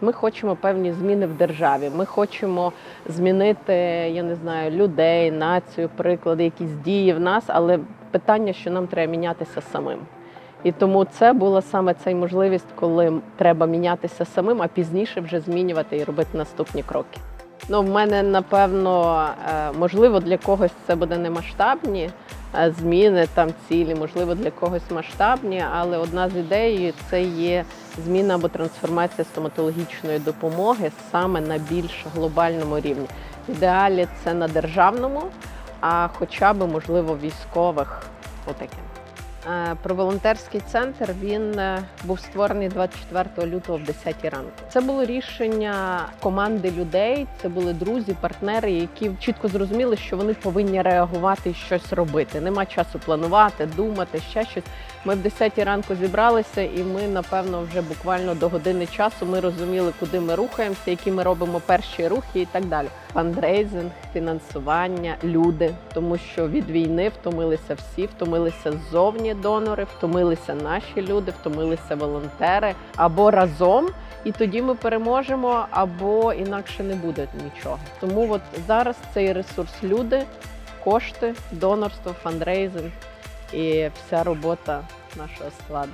Ми хочемо певні зміни в державі. Ми хочемо змінити, я не знаю, людей, націю, приклади, якісь дії в нас, але питання, що нам треба мінятися самим. І тому це була саме ця можливість, коли треба мінятися самим, а пізніше вже змінювати і робити наступні кроки. Ну, в мене напевно, е, можливо, для когось це буде не масштабні е, зміни, там цілі, можливо, для когось масштабні, але одна з ідей це є зміна або трансформація стоматологічної допомоги саме на більш глобальному рівні. В ідеалі це на державному, а хоча б можливо військових. Отаке. Е, Про волонтерський центр він е, був створений 24 лютого в 10 ранку. Це було рішення команди людей. Це були друзі, партнери, які чітко зрозуміли, що вони повинні реагувати і щось робити. Нема часу планувати, думати, ще щось. Ми в 10 ранку зібралися, і ми, напевно, вже буквально до години часу ми розуміли, куди ми рухаємося, які ми робимо перші рухи і так далі. Фандрейзинг, фінансування, люди, тому що від війни втомилися всі, втомилися ззовні донори, втомилися наші люди, втомилися волонтери або разом. І тоді ми переможемо, або інакше не буде нічого. Тому от зараз цей ресурс люди, кошти, донорство, фандрейзинг і вся робота нашого складу.